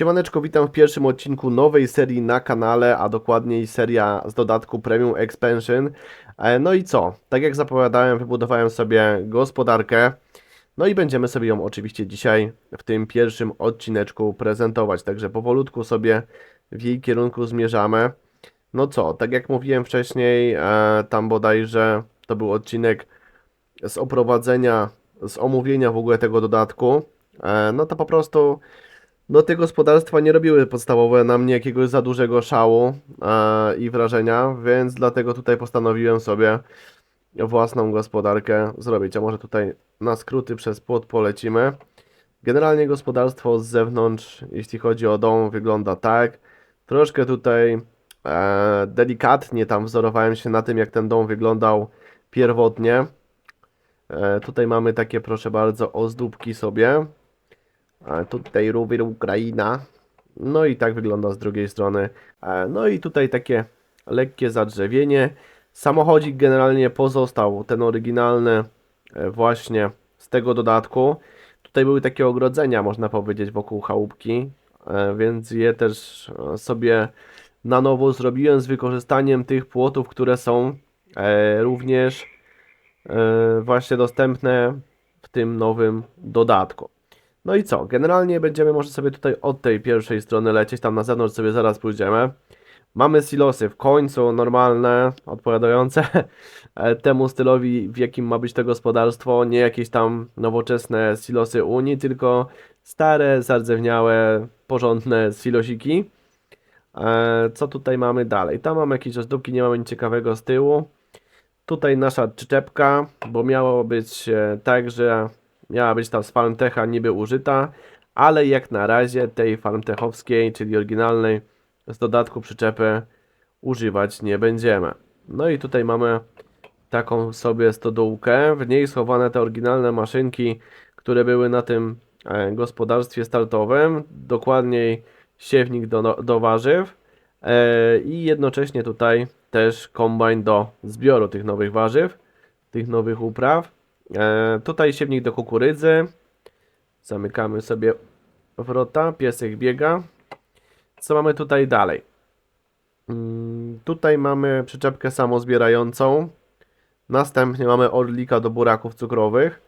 Siemaneczko, witam w pierwszym odcinku nowej serii na kanale, a dokładniej seria z dodatku Premium Expansion. E, No i co? Tak jak zapowiadałem, wybudowałem sobie gospodarkę. No i będziemy sobie ją oczywiście dzisiaj w tym pierwszym odcineczku prezentować. Także powolutku sobie w jej kierunku zmierzamy. No co, tak jak mówiłem wcześniej, e, tam bodajże to był odcinek z oprowadzenia, z omówienia w ogóle tego dodatku. E, No to po prostu no te gospodarstwa nie robiły podstawowe na mnie jakiegoś za dużego szału e, i wrażenia, więc dlatego tutaj postanowiłem sobie własną gospodarkę zrobić. A może tutaj na skróty przez płot polecimy. Generalnie gospodarstwo z zewnątrz, jeśli chodzi o dom, wygląda tak. Troszkę tutaj e, delikatnie tam wzorowałem się na tym, jak ten dom wyglądał pierwotnie. E, tutaj mamy takie, proszę bardzo, ozdóbki sobie. Tutaj rower Ukraina. No i tak wygląda z drugiej strony. E, No i tutaj takie lekkie zadrzewienie. Samochodzik generalnie pozostał, ten oryginalny, e, właśnie z tego dodatku. Tutaj były takie ogrodzenia, można powiedzieć, wokół chałupki, e, więc je też sobie na nowo zrobiłem z wykorzystaniem tych płotów, które są również właśnie dostępne w tym nowym dodatku. No i co? Generalnie będziemy może sobie tutaj od tej pierwszej strony lecieć, tam na zewnątrz sobie zaraz pójdziemy. Mamy silosy w końcu normalne, odpowiadające temu stylowi, w jakim ma być to gospodarstwo. Nie jakieś tam nowoczesne silosy Unii, tylko stare, zardzewniałe, porządne silosiki. E, Co tutaj mamy dalej? Tam mamy jakieś ozdóbki, nie mamy nic ciekawego z tyłu. Tutaj nasza przyczepka, bo miało być e, tak, że miała być ta z Farmtecha niby użyta, ale jak na razie tej Farmtechowskiej, czyli oryginalnej z dodatku przyczepy używać nie będziemy. No i tutaj mamy taką sobie stodółkę, w niej schowane te oryginalne maszynki, które były na tym e, gospodarstwie startowym, dokładniej siewnik do, do warzyw e, i jednocześnie tutaj też kombajn do zbioru tych nowych warzyw, tych nowych upraw. E, tutaj siewnik do kukurydzy. Zamykamy sobie wrota, piesek biega. Co mamy tutaj dalej? Mm, Tutaj mamy przyczepkę samozbierającą. Następnie mamy orlika do buraków cukrowych.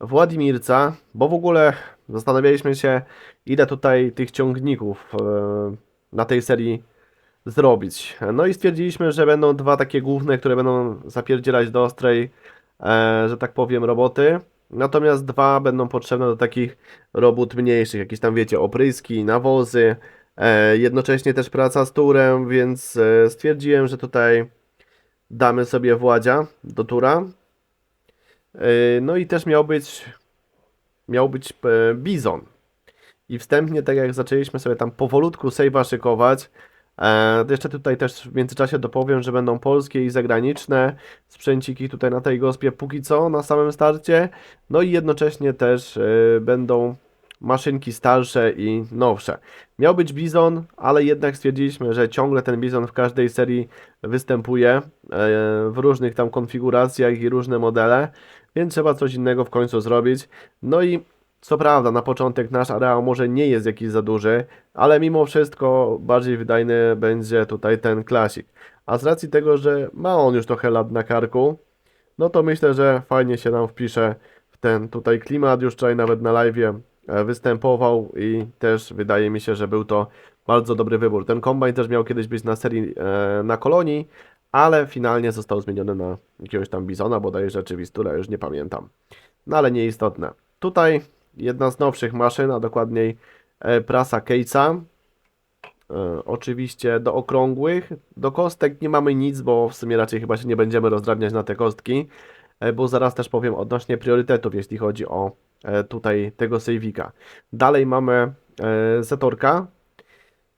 Władimirca, bo w ogóle zastanawialiśmy się, ile tutaj tych ciągników e, na tej serii zrobić. No i stwierdziliśmy, że będą dwa takie główne, które będą zapierdzielać do ostrej, że tak powiem, roboty. Natomiast dwa będą potrzebne do takich robót mniejszych, jakieś tam wiecie, opryski, nawozy, e, jednocześnie też praca z turem, więc e, stwierdziłem, że tutaj damy sobie Władzia do tura. E, no i też miał być miał być e, Bizon. I wstępnie, tak jak zaczęliśmy sobie tam powolutku save'a szykować, e, jeszcze tutaj też w międzyczasie dopowiem, że będą polskie i zagraniczne sprzęciki tutaj na tej gospie póki co na samym starcie. No i jednocześnie też e, będą maszynki starsze i nowsze. Miał być Bizon, ale jednak stwierdziliśmy, że ciągle ten Bizon w każdej serii występuje e, w różnych tam konfiguracjach i różne modele, więc trzeba coś innego w końcu zrobić. No i co prawda, na początek nasz areał może nie jest jakiś za duży, ale mimo wszystko bardziej wydajny będzie tutaj ten klasik. A z racji tego, że ma on już trochę lat na karku, no to myślę, że fajnie się nam wpisze w ten tutaj klimat. Już wczoraj nawet na live występował i też wydaje mi się, że był to bardzo dobry wybór. Ten kombajn też miał kiedyś być na serii e, na kolonii, ale finalnie został zmieniony na jakiegoś tam bizona, bodajże czy Wistura, już nie pamiętam. No ale nieistotne. Tutaj jedna z nowszych maszyn, a dokładniej e, prasa Case'a. E, oczywiście do okrągłych, do kostek nie mamy nic, bo w sumie raczej chyba się nie będziemy rozdrabniać na te kostki, e, bo zaraz też powiem odnośnie priorytetów, jeśli chodzi o tutaj tego sejwika. Dalej mamy Zetorka,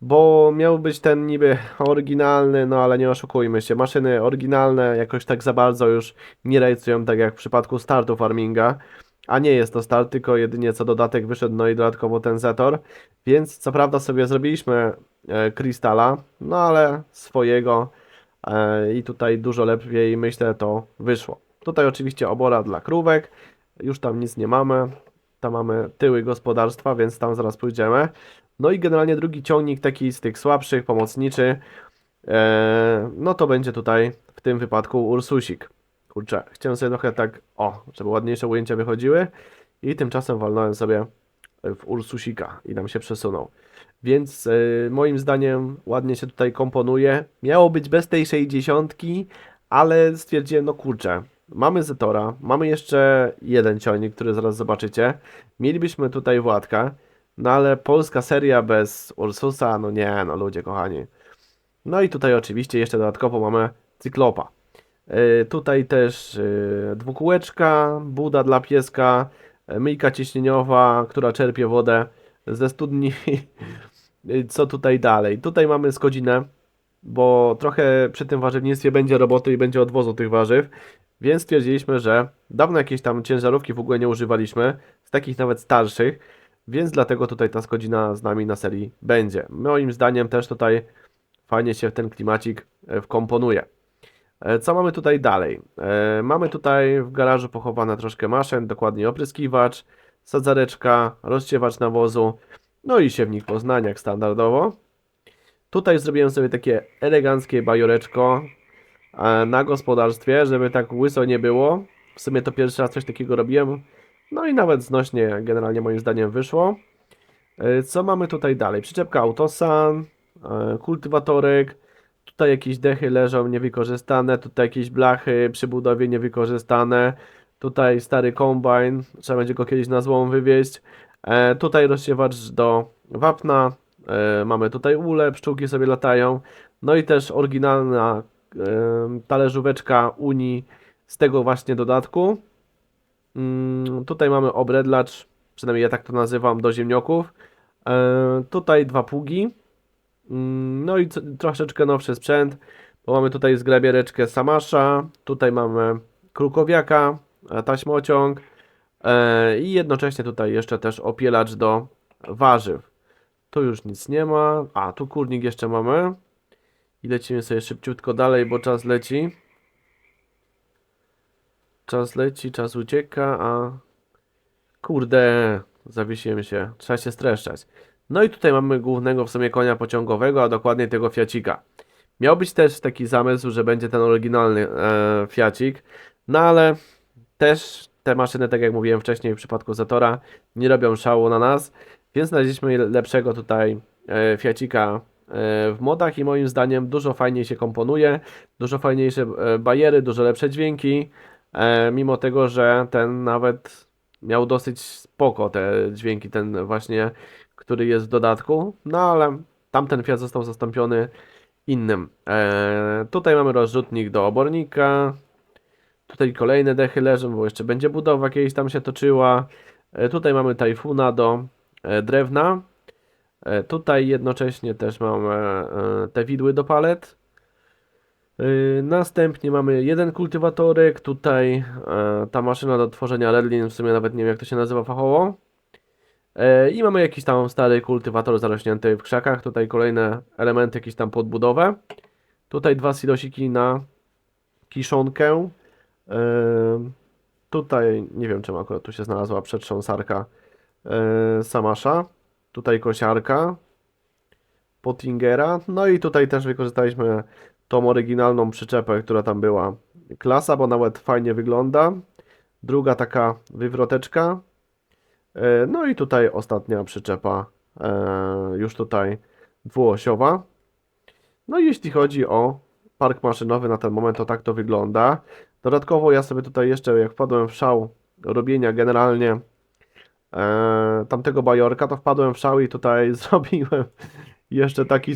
bo miał być ten niby oryginalny, no ale nie oszukujmy się, maszyny oryginalne jakoś tak za bardzo już nie rajcują, tak jak w przypadku startu farminga, a nie jest to start, tylko jedynie co dodatek wyszedł, no i dodatkowo ten Zetor, więc co prawda sobie zrobiliśmy e, Krystala, no ale swojego e, i tutaj dużo lepiej myślę to wyszło. Tutaj oczywiście obora dla krówek, już tam nic nie mamy, tam mamy tyły gospodarstwa, więc tam zaraz pójdziemy. No i generalnie drugi ciągnik, taki z tych słabszych, pomocniczy, e, no to będzie tutaj w tym wypadku Ursusik. Kurczę, chciałem sobie trochę tak, o, żeby ładniejsze ujęcia wychodziły i tymczasem walnąłem sobie w Ursusika i nam się przesunął. Więc e, moim zdaniem ładnie się tutaj komponuje. Miało być bez tej 60, ale stwierdziłem, no kurczę, mamy Zetora, mamy jeszcze jeden ciągnik, który zaraz zobaczycie. Mielibyśmy tutaj Władka, no ale polska seria bez Ursusa, no nie, no ludzie kochani. No i tutaj oczywiście jeszcze dodatkowo mamy Cyklopa. E, Tutaj też e, dwukółeczka, buda dla pieska, e, myjka ciśnieniowa, która czerpie wodę ze studni. Co tutaj dalej? Tutaj mamy skodzinę, bo trochę przy tym warzywnictwie będzie roboty i będzie odwozu tych warzyw, więc stwierdziliśmy, że dawno jakieś tam ciężarówki w ogóle nie używaliśmy, z takich nawet starszych, więc dlatego tutaj ta skodzina z nami na serii będzie. Moim zdaniem też tutaj fajnie się w ten klimacik wkomponuje. E, Co mamy tutaj dalej? E, Mamy tutaj w garażu pochowane troszkę maszyn, dokładnie opryskiwacz, sadzareczka, rozsiewacz nawozu, no i siewnik Poznaniak standardowo. Tutaj zrobiłem sobie takie eleganckie bajoreczko e, na gospodarstwie, żeby tak łyso nie było. W sumie to pierwszy raz coś takiego robiłem. No i nawet znośnie generalnie moim zdaniem wyszło. Co mamy tutaj dalej? Przyczepka Autosan, kultywatorek, tutaj jakieś dechy leżą niewykorzystane, tutaj jakieś blachy przy budowie niewykorzystane, tutaj stary kombajn, trzeba będzie go kiedyś na złom wywieźć, e, tutaj rozsiewacz do wapna, e, mamy tutaj ule, pszczółki sobie latają, no i też oryginalna e, talerzóweczka Unii z tego właśnie dodatku. Mm, tutaj mamy obredlacz, przynajmniej ja tak to nazywam, do ziemnioków. E, tutaj dwa pługi. Mm, No i troszeczkę nowszy sprzęt, bo mamy tutaj zgrabiereczkę Samasza, tutaj mamy krukowiaka, e, taśmociąg e, i jednocześnie tutaj jeszcze też opielacz do warzyw. Tu już nic nie ma. A, tu kurnik jeszcze mamy. I lecimy sobie szybciutko dalej, bo czas leci. Czas leci, czas ucieka, a... Kurde, zawiesiłem się. Trzeba się streszczać. No i tutaj mamy głównego w sumie konia pociągowego, a dokładnie tego Fiacika. Miał być też taki zamysł, że będzie ten oryginalny e, Fiacik, no ale też te maszyny, tak jak mówiłem wcześniej w przypadku Zatora, nie robią szału na nas, więc znaleźliśmy lepszego tutaj e, Fiacika e, w modach i moim zdaniem dużo fajniej się komponuje, dużo fajniejsze e, bajery, dużo lepsze dźwięki, e, mimo tego, że ten nawet miał dosyć spoko te dźwięki, ten właśnie, który jest w dodatku, no ale tamten Fiat został zastąpiony innym. E, tutaj mamy rozrzutnik do obornika, tutaj kolejne dechy leżą, bo jeszcze będzie budowa kiedyś tam się toczyła. E, tutaj mamy tajfuna do e, drewna. E, tutaj jednocześnie też mamy e, te widły do palet. Yy, Następnie mamy jeden kultywatorek, tutaj e, ta maszyna do tworzenia redlin, w sumie nawet nie wiem jak to się nazywa fachowo. E, I mamy jakiś tam stary kultywator zarośnięty w krzakach, tutaj kolejne elementy, jakieś tam podbudowę. Tutaj dwa silosiki na kiszonkę. E, Tutaj, nie wiem czemu akurat tu się znalazła przetrząsarka e, Samasza. Tutaj kosiarka Pottingera. No i tutaj też wykorzystaliśmy tą oryginalną przyczepę, która tam była. Klasa, bo nawet fajnie wygląda. Druga taka wywroteczka. E, No i tutaj ostatnia przyczepa, e, już tutaj dwuosiowa. No i jeśli chodzi o park maszynowy na ten moment, to tak to wygląda. Dodatkowo ja sobie tutaj jeszcze, jak wpadłem w szał robienia generalnie e, tamtego bajorka, to wpadłem w szał i tutaj zrobiłem jeszcze taki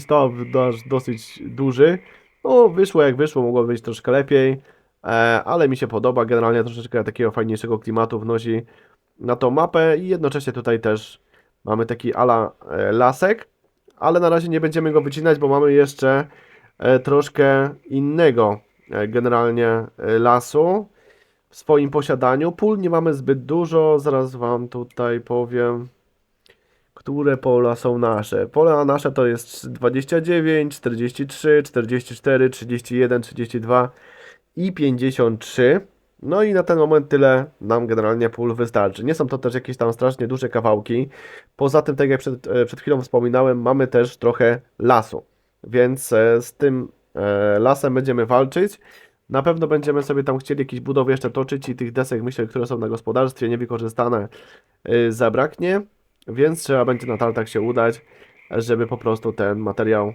dość, dosyć duży. No, wyszło jak wyszło, mogło być troszkę lepiej, ale mi się podoba. Generalnie troszeczkę takiego fajniejszego klimatu wnosi na tą mapę i jednocześnie tutaj też mamy taki ala e, lasek, ale na razie nie będziemy go wycinać, bo mamy jeszcze e, troszkę innego e, generalnie lasu w swoim posiadaniu. Pól nie mamy zbyt dużo, zaraz Wam tutaj powiem, które pola są nasze. Pola nasze to jest 29, 43, 44, 31, 32 i 53. No i na ten moment tyle nam generalnie pól wystarczy. Nie są to też jakieś tam strasznie duże kawałki. Poza tym, tak jak przed, e, przed chwilą wspominałem, mamy też trochę lasu. Więc e, z tym e, lasem będziemy walczyć. Na pewno będziemy sobie tam chcieli jakieś budowy jeszcze toczyć i tych desek, myślę, które są na gospodarstwie niewykorzystane, zabraknie, więc trzeba będzie na tartach się udać, żeby po prostu ten materiał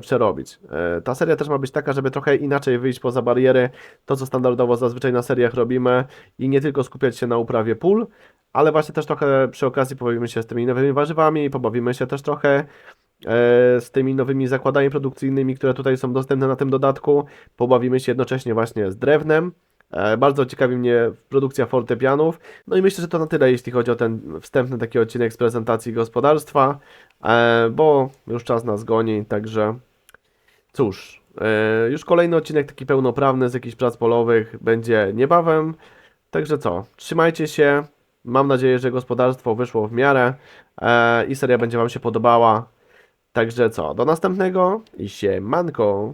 przerobić. E, Ta seria też ma być taka, żeby trochę inaczej wyjść poza bariery, to co standardowo zazwyczaj na seriach robimy i nie tylko skupiać się na uprawie pól, ale właśnie też trochę przy okazji pobawimy się z tymi nowymi warzywami, pobawimy się też trochę e, z tymi nowymi zakładami produkcyjnymi, które tutaj są dostępne na tym dodatku. Pobawimy się jednocześnie właśnie z drewnem. E, Bardzo ciekawi mnie produkcja fortepianów. No i myślę, że to na tyle, jeśli chodzi o ten wstępny taki odcinek z prezentacji gospodarstwa, e, bo już czas nas goni, także cóż, e, już kolejny odcinek taki pełnoprawny z jakichś prac polowych będzie niebawem. Także co, trzymajcie się. Mam nadzieję, że gospodarstwo wyszło w miarę e, i seria będzie Wam się podobała. Także co, do następnego i siemanko.